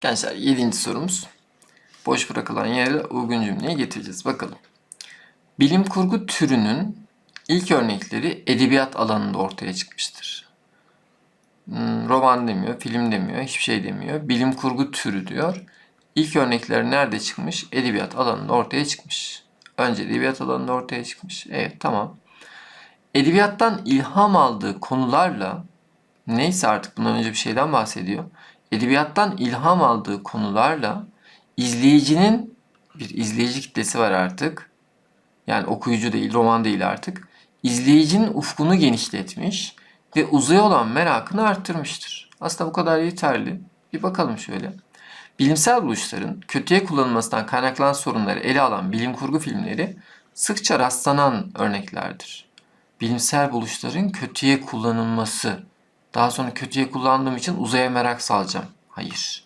Gençler 7. sorumuz. Boş bırakılan yere uygun cümleyi getireceğiz. Bakalım. Bilim kurgu türünün ilk örnekleri edebiyat alanında ortaya çıkmıştır. Hmm, roman demiyor, film demiyor, hiçbir şey demiyor. Bilim kurgu türü diyor. İlk örnekleri nerede çıkmış? Edebiyat alanında ortaya çıkmış. Önce edebiyat alanında ortaya çıkmış. Evet tamam. Edebiyattan ilham aldığı konularla neyse artık bundan önce bir şeyden bahsediyor. Edebiyattan ilham aldığı konularla izleyicinin bir izleyici kitlesi var artık. Yani okuyucu değil, roman değil artık. İzleyicinin ufkunu genişletmiş ve uzaya olan merakını arttırmıştır. Aslında bu kadar yeterli. Bir bakalım şöyle. Bilimsel buluşların kötüye kullanılmasından kaynaklanan sorunları ele alan bilim kurgu filmleri sıkça rastlanan örneklerdir. Bilimsel buluşların kötüye kullanılması. Daha sonra kötüye kullandığım için uzaya merak salacağım. Hayır.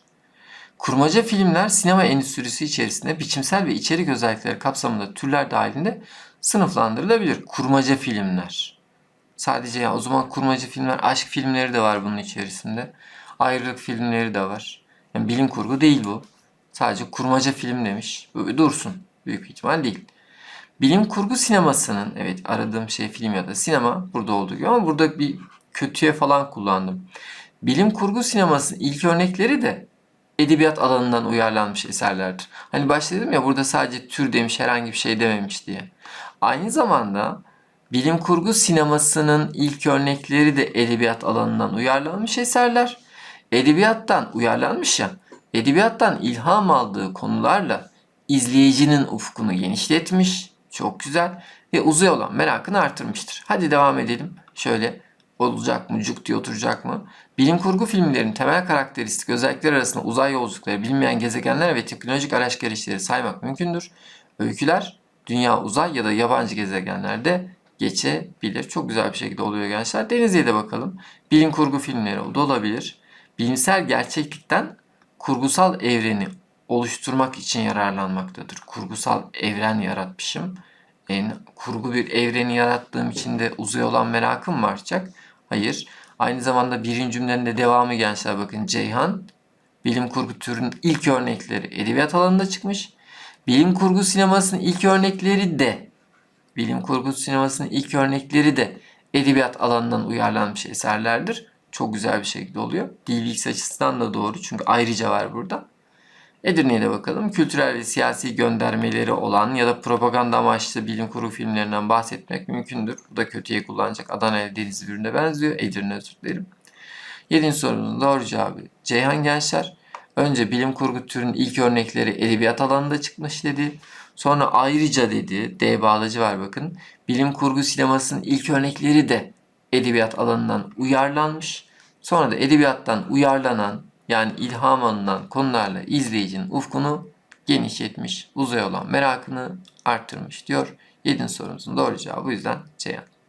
Kurmaca filmler sinema endüstrisi içerisinde biçimsel ve içerik özellikleri kapsamında türler dahilinde sınıflandırılabilir. Kurmaca filmler. Sadece ya o zaman kurmaca filmler, aşk filmleri de var bunun içerisinde. Ayrılık filmleri de var. Yani bilim kurgu değil bu. Sadece kurmaca film demiş. Böyle dursun. Büyük ihtimal değil. Bilim kurgu sinemasının, evet aradığım şey film ya da sinema burada olduğu gibi ama burada bir kötüye falan kullandım. Bilim kurgu sinemasının ilk örnekleri de edebiyat alanından uyarlanmış eserlerdir. Hani başta dedim ya burada sadece tür demiş herhangi bir şey dememiş diye. Aynı zamanda bilim kurgu sinemasının ilk örnekleri de edebiyat alanından uyarlanmış eserler. Edebiyattan uyarlanmış ya, edebiyattan ilham aldığı konularla izleyicinin ufkunu genişletmiş. Çok güzel. Ve uzay olan merakını artırmıştır. Hadi devam edelim. Şöyle olacak mı, cuk diye oturacak mı? Bilim kurgu filmlerinin temel karakteristik özellikleri arasında uzay yolculukları, bilinmeyen gezegenler ve teknolojik araç gelişleri saymak mümkündür. Öyküler dünya, uzay ya da yabancı gezegenlerde geçebilir. Çok güzel bir şekilde oluyor gençler. Denizli'ye de bakalım. Bilim kurgu filmleri oldu olabilir. Bilimsel gerçeklikten kurgusal evreni oluşturmak için yararlanmaktadır. Kurgusal evren yaratmışım. Yani kurgu bir evreni yarattığım için de uzay olan merakım mı artacak? Hayır. Aynı zamanda birinci cümlenin de devamı gençler bakın. Ceyhan bilim kurgu türünün ilk örnekleri edebiyat alanında çıkmış. Bilim kurgu sinemasının ilk örnekleri de bilim kurgu sinemasının ilk örnekleri de edebiyat alanından uyarlanmış eserlerdir. Çok güzel bir şekilde oluyor. Bilgisi açısından da doğru çünkü ayrıca var burada. Edirne'ye de bakalım. Kültürel ve siyasi göndermeleri olan ya da propaganda amaçlı bilim kurgu filmlerinden bahsetmek mümkündür. Bu da kötüye kullanacak Adana ile Denizli birbirine benziyor. Edirne özür dilerim. Yedinci sorumuzun doğru cevabı Ceyhan Gençler. Önce bilim kurgu türünün ilk örnekleri edebiyat alanında çıkmış dedi. Sonra ayrıca dedi. D bağlacı var bakın. Bilim kurgu sinemasının ilk örnekleri de edebiyat alanından uyarlanmış. Sonra da edebiyattan uyarlanan yani ilham alınan konularla izleyicinin ufkunu genişletmiş, uzay olan merakını arttırmış diyor. 7. sorumuzun doğru cevabı bu yüzden Ceyhan.